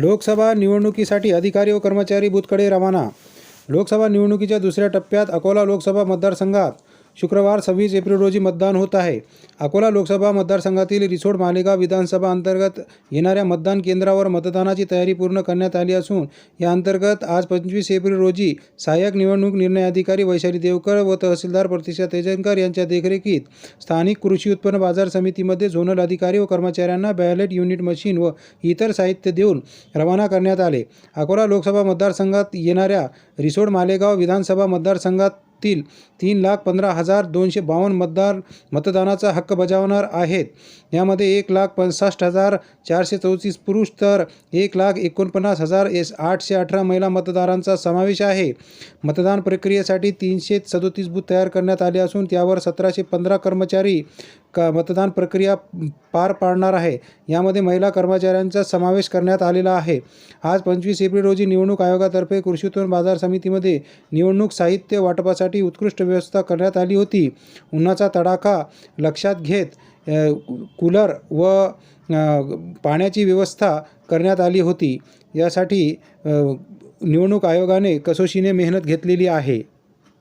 लोकसभा निवडणुकीसाठी अधिकारी व कर्मचारी बूथकडे रवाना. लोकसभा निवडणुकीच्या दुसऱ्या टप्प्यात अकोला लोकसभा मतदारसंघात शुक्रवार सव्वीस एप्रिल रोजी मतदान होत आहे. अकोला लोकसभा मतदारसंघातील रिसोड मालेगाव विधानसभा अंतर्गत येणाऱ्या मतदान केंद्रावर मतदानाची तयारी पूर्ण करण्यात आली असून या अंतर्गत आज पंचवीस एप्रिल रोजी सहाय्यक निवडणूक निर्णय अधिकारी वैशाली देवकर व तहसीलदार प्रतिष्ठा तेजनकर यांच्या देखरेखीत स्थानिक कृषी उत्पन्न बाजार समितीमध्ये झोनल अधिकारी व कर्मचाऱ्यांना बॅलेट युनिट मशीन व इतर साहित्य देऊन रवाना करण्यात आले. अकोला लोकसभा मतदारसंघात येणाऱ्या रिसोड मालेगाव विधानसभा मतदारसंघात मतदारसंघातील तीन लाख पंधरा हजार दोनशे बावन्न मतदार मतदानाचा हक्क बजावणार आहेत. यामध्ये एक लाख पंसष्ट हजार चारशे चौतीस पुरुष तर एक लाख एकोणपन्नास हजार एस आठशे अठरा महिला मतदारांचा समावेश आहे. मतदान प्रक्रियेसाठी तीनशे सदोतीस बूथ तयार करण्यात आले असून त्यावर सतराशे पंधरा कर्मचारी का मतदान प्रक्रिया पार पाडणार आहे? यामध्ये महिला कर्मचाऱ्यांचा समावेश करण्यात आलेला आहे. आज पंचवीस एप्रिल रोजी निवडणूक आयोगातर्फे कृषी उत्पन्न बाजार समितीमध्ये निवडणूक साहित्य वाटपासाठी उत्कृष्ट व्यवस्था करण्यात आली होती. उन्हाचा तडाखा लक्षात घेत कूलर व पाण्याची व्यवस्था करण्यात आली होती. यासाठी निवडणूक आयोगाने कसोशीने मेहनत घेतलेली आहे.